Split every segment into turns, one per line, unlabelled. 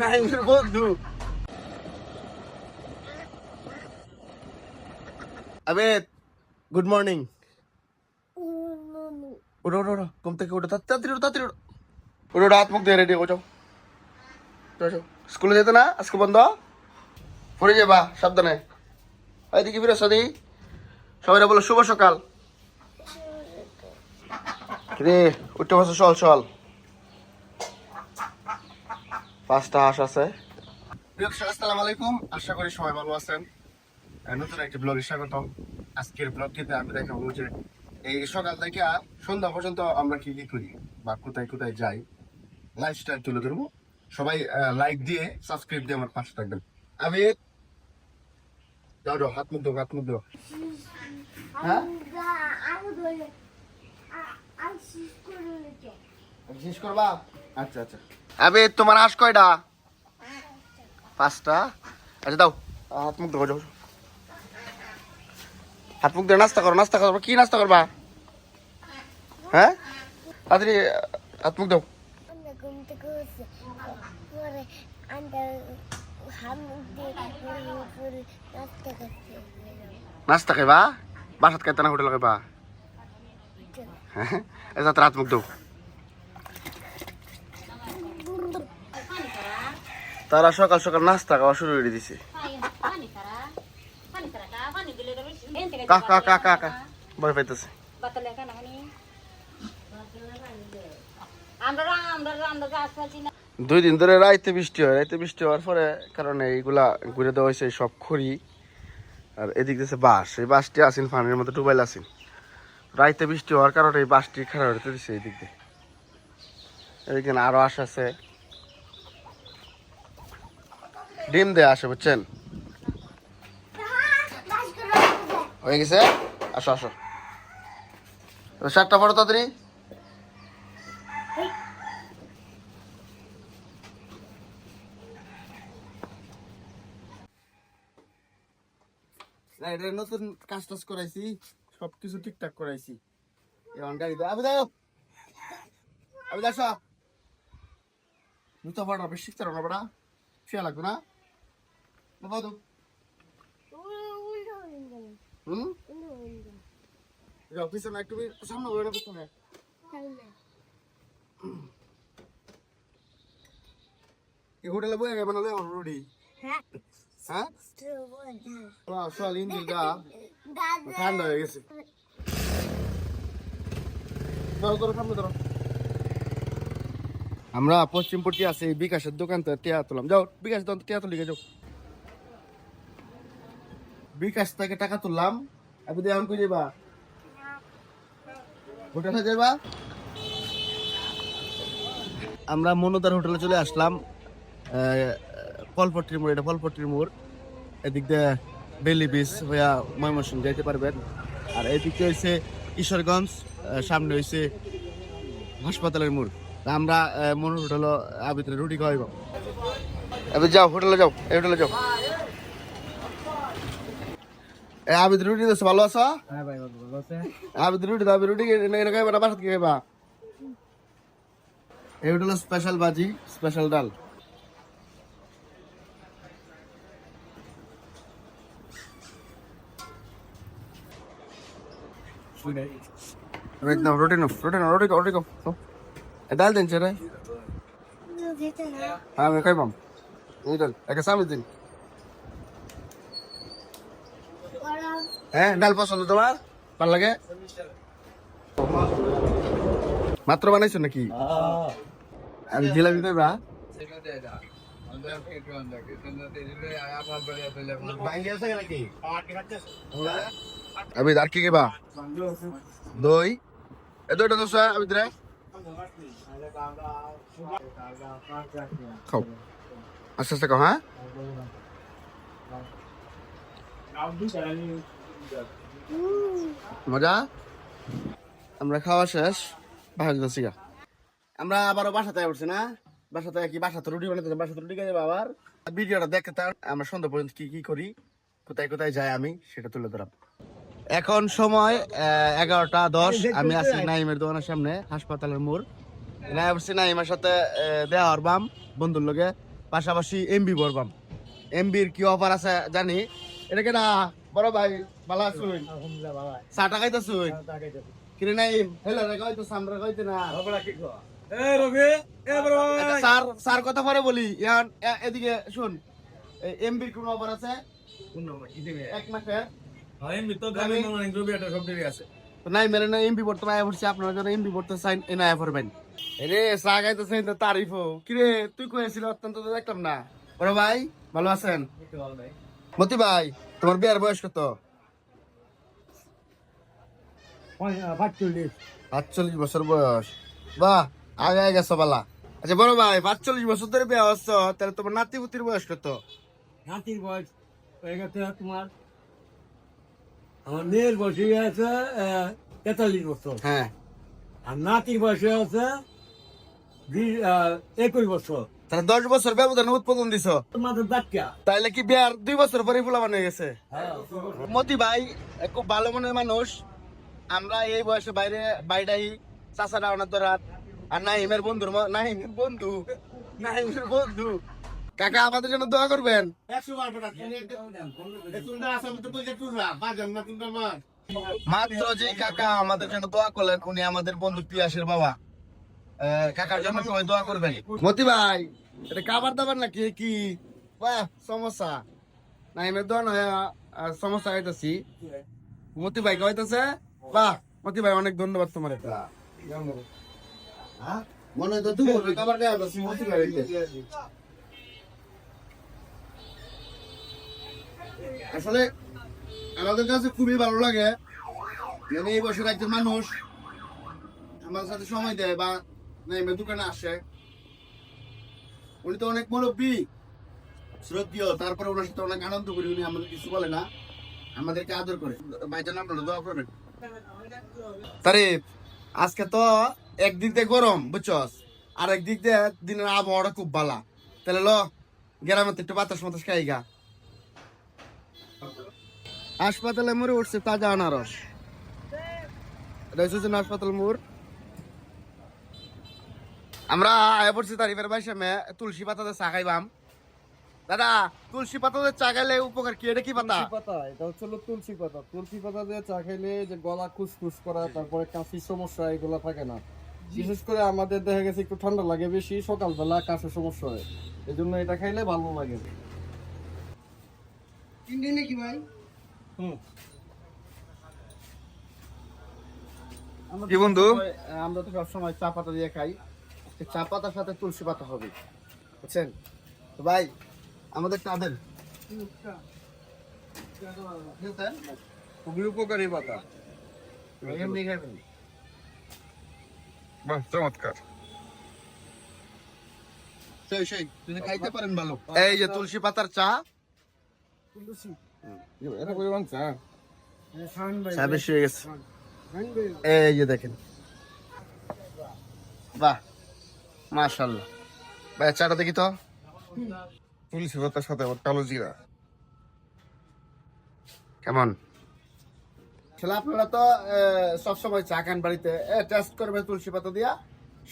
নাইমের বন্ধু। আবে good morning ওঠো ওঠো ওঠো ঘুম থেকে ওঠো তাড়াতাড়ি ওঠো তাড়াতাড়ি ওঠো ওঠো, হাত মুখ দিয়ে রেডি হো যাও যাও, যাও। স্কুলে যেতে না? আজকে বন্ধ? পড়ে যাবা সাবধানে। এদিকে ফিরে সদি। সবাই বলো শুভ সকাল। রে উঠতে বসে চল চল। পাঁচটা হাঁস আছে আসসালামু আলাইকুম আশা করি সবাই ভালো আছেন নতুন একটি ব্লগে স্বাগতম আজকের ব্লগটিতে আমি দেখাবো যে এই সকাল থেকে সন্ধ্যা পর্যন্ত আমরা কি কি করি বা কোথায় কোথায় যাই লাইফস্টাইল তুলে ধরবো সবাই লাইক দিয়ে সাবস্ক্রাইব দিয়ে আমার পাশে থাকবেন আমি যাও যাও হাত মুখ দাও হাত মুখ দাও হ্যাঁ শেষ করবা আচ্ছা আচ্ছা আবে তোমার হাঁস কয়টা? পাঁচটা? আচ্ছা দাও। হাত মুখ ধো যাও হাত মুখ দিয়ে নাস্তা করো নাস্তা করো। কি নাস্তা করবা? হ্যাঁ? তাড়াতাড়ি হাত মুখ দাও নাস্তা খাইবা? বাসাত খাইতে না হোটেল খাইবা? হ্যাঁ? আচ্ছা তার হাত মুখ দাও তারা সকাল সকাল নাস্তা খাওয়া শুরু করে দিছে। কা কা কা কা কা ভয় পাইতেছে। দুই দিন ধরে রাইতে বৃষ্টি হয়, রাইতে বৃষ্টি হওয়ার পরে কারণে এইগুলা ঘুরে দেওয়া হয়েছে সব খড়ি। আর এদিক দিয়েছে বাঁশ, এই বাঁশটি আসিন ফানের মতো, ডুবাইল আসিন রাইতে বৃষ্টি হওয়ার কারণে এই বাঁশটি খারাপ হতে দিছে এই দিক দিয়ে। এইখানে আরও আশ আছে। ডিম দেয়া আসে, বুঝছেন? হয়ে গেছে? আসো আসো। শার্টটা পড়ো তাড়াতাড়ি না নতুন কাজ টাজ করাইছি, সবকিছু ঠিকঠাক করাইছি। এখন গাড়ি দাও, আবু দাও। আবু দাস জুতো পড়া, বেশি শিখতে না, বড়া। লাগবে না। সামনে ধরো। আমরা পশ্চিমপট্টি আছে বিকাশের দোকান তো টিয়া তুলাম যাও বিকাশ দোকান টিয়া তুলি যাও। বিকাশ থেকে টাকা তুললাম। আপনি এখন কই যাবা হোটেলে যাবা আমরা মনোদার হোটেলে চলে আসলাম। আহ, ফলপট্টির মোড় এটা ফলপট্টির মোড়। এদিক দিয়ে বেলি বিচ হইয়া ময়মনসিংহ যাইতে পারবেন। আর এদিক দিয়ে হয়েছে ঈশ্বরগঞ্জ সামনে হয়েছে হাসপাতালের মোড়। আমরা মনোর হোটেল আবিতে রুটি খাওয়াইব। এবার যাও হোটেলে যাও এই হোটেলে যাও। আবিদ রুটি দিচ্ছে ভালো আছো?
হ্যাঁ ভাই ভালো আছে।
আবিদ রুটি দাও রুটি এনে খাইবা না বাসাত খাইবা? এই হোটেল স্পেশাল বাজি স্পেশাল ডাল। একদম রুটি নো রুটি নো রুটি খাও রুটি এ ডাল দিন রে হ্যাঁ আমি খাইবাম। এই ডাল একে সামনে দিন। হ্যাঁ ডাল পছন্দ তোমার? ভালো লাগে? মাত্র বানাইছো নাকি? আমি জিলাপি দেবা আমি আর কি কেবা? দই? এ, দইটা দোসা আমি দিরে খাও। আস্তে আস্তে খাও হ্যাঁ? মজা? আমরা খাওয়া শেষ বাসা যাচ্ছি গা। আমরা আবারও বাসাতে উঠছি না? বাসাতে কি রুটি বানাতে রুটি ভিডিওটা থাক, আমরা সন্ধ্যা পর্যন্ত কি কি করি কোথায় কোথায় যাই আমি সেটা তুলে ধরাম। এখন সময় এগারোটা দশ আমি আছি নাইমের দোকানের সামনে হাসপাতালের মোড়। নাইম আসছি নাইমের সাথে দেওয়া হরবাম বন্ধুর লগে পাশাপাশি এমবি ভরবাম এমবির কি অফার আছে জানি? এটা কেনা বড় ভাই। ভালো আছুন?
আলহামদুলিল্লাহ
চা খাইতেছুন? কিরে নাই হেলো রে কইতো সামরা কইতে না।
বাবা কি কো এ রবি এ বড়
স্যার স্যার কথা পরে বলি। এদিকে শুন। এমবির কোন অফার আছে?
কোন নাম কি দিবে?
এক মাসের।
হ্যাঁ এমনি তো গাড়ি মানে রবি এটা সব দেরি আছে।
নাই মেরে না এমবি আয় পড়ছে আপনারা যারা এমবি পড়তে চাইন এ না আয় পড়বেন। রে চা খাইতে তো তারিফ কিরে তুই কইছিল অত্যন্ত তো দেখলাম না। ভাই ভালো আছেন?
একটু ভালো নাই
মতি ভাই তোমার বিয়ার বয়স কত? বছর বয়স। বাহ আগে আচ্ছা বড় ভাই পাঁচচল্লিশ বছর ধরে বিয়া হচ্ছ তাহলে তোমার নাতি পুতির বয়স কত?
নাতির বয়স হয়ে গেছে তোমার আমার মেয়ের বয়স হয়ে গেছে তেতাল্লিশ বছর।
হ্যাঁ।
আর নাতির বয়স হয়ে গেছে একুশ বছর।
তাহলে দশ বছর ব্যবধানে উৎপাদন দিছ। তাইলে কি বিয়ার দুই বছর পরে ফুলা বানিয়ে গেছে?
হ্যাঁ।
মতি ভাই এক খুব ভালো মনের মানুষ। আমরা এই বয়সে বাইরে বাইরেই চাষা ডাউনার দরাত আর নাহিমের বন্ধুর ম- নাহিমের বন্ধু নাহিমের বন্ধু। কাকা আমাদের জন্য দোয়া করবেন। মাত্র যে কাকা আমাদের জন্য দোয়া করলেন উনি আমাদের বন্ধু পিয়াসের বাবা। কাকার জন্য সবাই দোয়া করবেন। মতি ভাই এটা খাবার দাবার নাকি? কি? বাহ সমস্যা। নাইমের দোয়া নয় সমস্যা হইতেছি। মতি ভাই কইতেছে বাহ মতি ভাই, অনেক ধন্যবাদ তোমার হ্যাঁ? আসলে আমাদের কাছে খুবই ভালো লাগে মানে এই বছর একজন মানুষ আমার সাথে সময় দেয় বা দোকানে আসে। উনি তো অনেক মুরব্বী, শ্রদ্ধীয়, তারপরে ওনার সাথে অনেক আনন্দ করি, উনি আমাদের কিছু বলে না, আমাদেরকে আদর করে। ভাইজান আপনারা দোয়া করবেন। তারিফ আজকে তো একদিক দিয়ে গরম, বুঝছস? আর একদিক দিয়ে দিনের আবহাওয়াটা খুব ভালো তাহলে ল, গ্রামে একটু বাতাস মাতাস খাই গা। হাসপাতালে মরে উঠছে তাজা আনারস। না হাসপাতাল মোর আমরা আয়া পড়ছি তারিফের বাইসে মে, তুলসী পাতাতে চা খাইবাম। দাদা তুলসী পাতাতে চা খাইলে উপকার কি? এটা কি পাতা?
তুলসী পাতা এটা হচ্ছে হলো তুলসী পাতা। তুলসী পাতা দিয়ে চা খাইলে যে গলা খুসখুস করা তারপরে কাশির সমস্যা এগুলো থাকে না। বিশেষ করে আমাদের দেখা গেছে একটু ঠান্ডা লাগে বেশি সকালবেলা কাশির সমস্যা হয়। এই জন্য এটা খাইলে ভালো লাগে।
তিন দিনে কি ভাই?
আমরা
কি বন্ধু?
আমরা তো সবসময় চা পাতা দিয়ে খাই।
এই চা পাতার সাথে তুলসী পাতা হবে। বুঝছেন? তো ভাই আমাদের চাঁদের
খুবই উপকারী পাতা।
এমনি খাবেন।
বাহ চমৎকার।
খাইতে পারেন ভালো। এই যে তুলসী পাতার চা।
এটা পরিমাণ চা।
চা বেশি হয়ে গেছে। এই যে দেখেন। বাহ মাশাল্লাহ ভাই চাটা দেখি তো।
তুলসী পাতার সাথে আবার কালো জিরা।
কেমন? আসলে আপনারা তো সব সময় চা খান বাড়িতে। টেস্ট করবেন তুলসী পাতা দিয়া।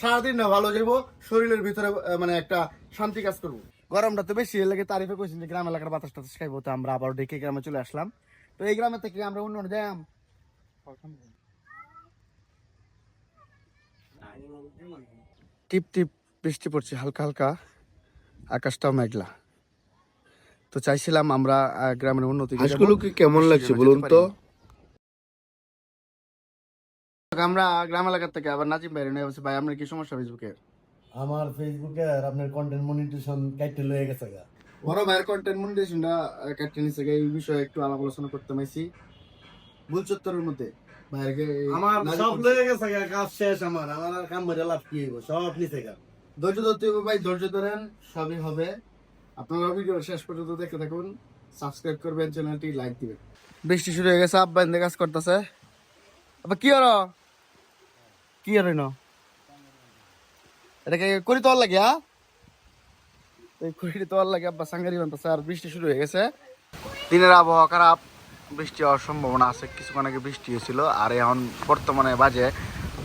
সারাদিন না ভালো যাব শরীরের ভিতরে মানে একটা শান্তি কাজ করব। গরমটা তো বেশি লাগে তারিফে কইছেন যে গ্রাম এলাকার বাতাস টাতাস খাইবো তো আমরা আবার ডেকে গ্রামে চলে আসলাম। তো এই গ্রামে থেকে আমরা অন্য অন্য যাই টিপ টিপ বৃষ্টি পড়ছে হালকা হালকা। আকাশটাও মেঘলা। তো চাইছিলাম আমরা গ্রামের উন্নতি
হাঁসগুলোকে কেমন লাগছে বলুন তো?
আমরা গ্রাম এলাকার থেকে আবার নাজিম বাইরে নিয়ে ভাই আপনার কি সমস্যা ফেসবুকে?
আমার ফেসবুকে আর আপনার কন্টেন্ট মনিটেশন কাইটে লয়ে গেছে গা।
বড় ভাইয়ের কন্টেন্ট মনিটেশনটা কাটতে নিছে গা। এই বিষয়ে একটু আলাপ আলোচনা করতে মাইছি ভুল চত্বরের মধ্যে
আমার সব লয়ে গেছে গা কাজ শেষ আমার। আমার আর কাম করে লাভ কি হইব? সব নিছে গা।
ধৈর্য ধরতে হবে ভাই ধৈর্য ধরেন সবই হবে। আপনারা ভিডিও শেষ পর্যন্ত দেখতে থাকুন সাবস্ক্রাইব করবেন, চ্যানেলটি লাইক দিবেন। বৃষ্টি শুরু হয়ে গেছে, আব্বা কাজ করতেছে। আবার কি হলো? কি হলো ন এটাকে করি তোর লাগে হ্যাঁ? এই করি তোর লাগে, আব্বা, সাঙ্গারি বানতেছে, আর বৃষ্টি শুরু হয়ে গেছে। দিনের আবহাওয়া খারাপ, বৃষ্টি হওয়ার সম্ভাবনা আছে, কিছুক্ষণ আগে বৃষ্টি হয়েছিল, আর এখন বর্তমানে বাজে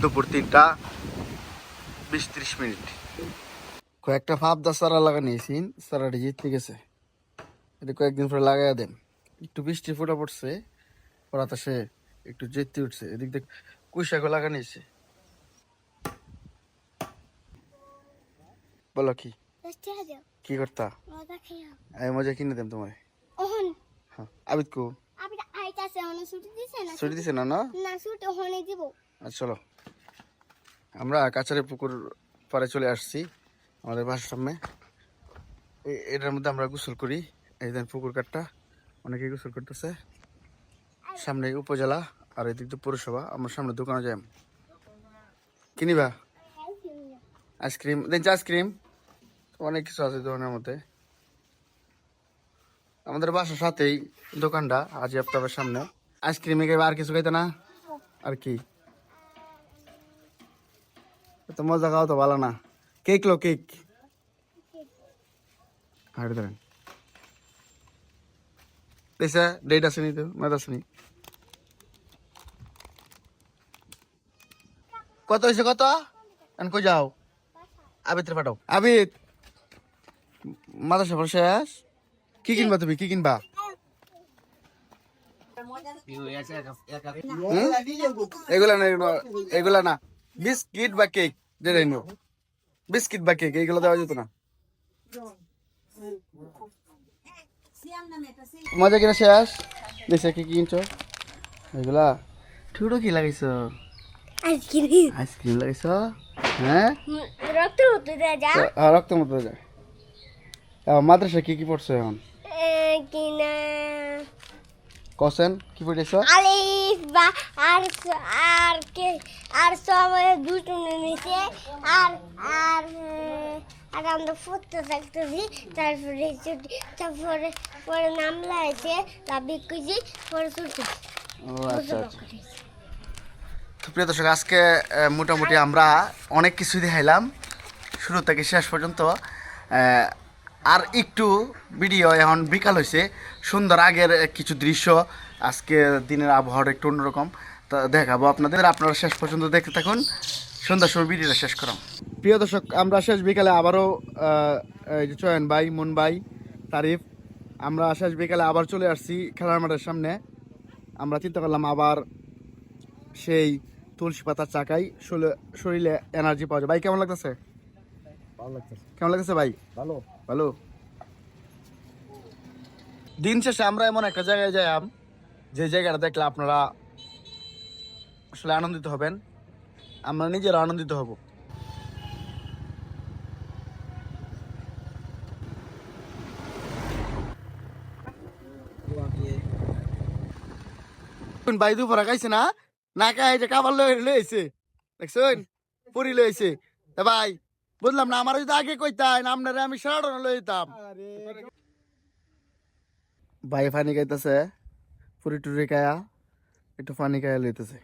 দুপুর তিনটা বিশ ত্রিশ মিনিট। কয়েকটা ফাবদা সারা লাগানিয়েছি সারাটি জিততে গেছে। এটা কয়েকদিন পরে লাগাই দেন। একটু বৃষ্টি ফোটা পড়ছে ওরা তো সে একটু জিততে উঠছে। এদিক দেখ কুইশাকও লাগানিয়েছে বলো কি? কি করতা? আমি মজা কিনে দেন তোমার
ওহন।
হ্যাঁ আবিদ কো?
ছুটি দিছে না?
না
দিব।
আচ্ছা চলো। আমরা কাছারি পুকুর পাড়ে চলে আসছি। আমাদের বাসার সামনে। এটার মধ্যে আমরা গোসল করি। এই দেন পুকুর কাটটা অনেকেই গোসল করতেছে। সামনে উপজেলা আর এদিক দিয়ে পৌরসভা। আমরা সামনে দোকানে যাই। কিনিবা আইসক্রিম। দেখছি আইসক্রিম। অনেক কিছু আছে দোকানের মধ্যে। আমাদের বাসার সাথেই দোকানটা, আজি আপনার সামনে। আইসক্রিম আর কিছু খাইতে না? আর কি? এত মজা খাওয়া তো ভালো না। লো কেক হাড়ে ধরেন দেখছে ডেট আসেনি তো মেদ কত হয়েছে কত কই যাও আবিত্রে পাঠাও মাদ্রাসা পড়া শেষ কি কিনবা তুমি কি কিনবা? এগুলা না এগুলো- না বিস্কিট বা কেক যেটাই নো বিস্কিট বা কেক এইগুলো দেওয়া যেত না। মজা কিনা শেষ? দেখছে কি কি কিনছো? এগুলা। ঠুটো কি লাগাইছো?
আইসক্রিম।
আইসক্রিম লাগাইছো? হ্যাঁ?
রক্ত হতে দেয় যা।
আহ, রক্ত মতো যায় মাদ্রাসা কি কি পড়ছো এখন?
কিনা
কসেন কি পড়েছো?
আলিফ বা আর আর কে আর সময় দুটো নিচে আর আর আর আমরা ফুটতে থাকতেছি। তারপরে ছুটি তারপরে পরে নামলা আছে লাভি খুঁজি পরে ছুটি
ও আচ্ছা আচ্ছা। তো প্রিয় দর্শক আজকে মোটামুটি আমরা অনেক কিছু দেখাইলাম। শুরু থেকে শেষ পর্যন্ত আর একটু ভিডিও এখন বিকাল হয়েছে সুন্দর আগের কিছু দৃশ্য, আজকে দিনের আবহাওয়াটা একটু অন্যরকম। তা দেখাবো আপনাদের, আপনারা শেষ পর্যন্ত দেখতে থাকুন। সুন্দর সুন্দর ভিডিওটা শেষ করাম প্রিয় দর্শক, আমরা শেষ বিকালে আবারও চয়ন ভাই, মন ভাই, তারিফ, আমরা শেষ বিকালে আবার চলে আসছি খেলার মাঠের সামনে। আমরা চিন্তা করলাম আবার সেই তুলসী পাতার শরীরে- শরীরে এনার্জি পাওয়া যায়। ভাই, কেমন লাগতেছে?
ভালো লাগতেছে
কেমন লাগতেছে ভাই?
ভালো।
ভালো। দিন শেষে আমরা এমন একটা জায়গায় যাইলাম যে জায়গাটা দেখলে আপনারা আসলে আনন্দিত হবেন। আমরা নিজেরা আনন্দিত হব। ভাই দুপুরা খাইছে না? না খাই যে কাবার লই লইছে দেখছেন? পুরি লইছে ভাই বুঝলাম না আমার যদি আগে কইতাই না আপনারে আমি সারাটা লই যেতাম। ভাই ফানি খাইতেছে পুরি টুরি খায়া একটু ফানি খায়া লইতেছে।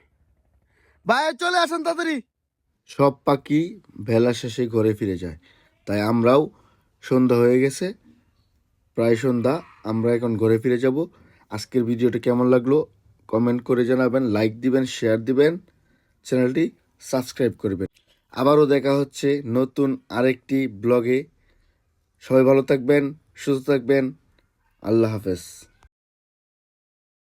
ভাই চলে আসেন তাড়াতাড়ি। সব পাখি বেলা শেষে ঘরে ফিরে যায়। তাই আমরাও সন্ধ্যা হয়ে গেছে প্রায় সন্ধ্যা আমরা এখন ঘরে ফিরে যাব। আজকের ভিডিওটা কেমন লাগল কমেন্ট করে জানাবেন লাইক দিবেন শেয়ার দিবেন চ্যানেলটি সাবস্ক্রাইব করবেন। আবারও দেখা হচ্ছে নতুন আরেকটি ব্লগে। সবাই ভালো থাকবেন সুস্থ থাকবেন। আল্লাহ হাফেজ।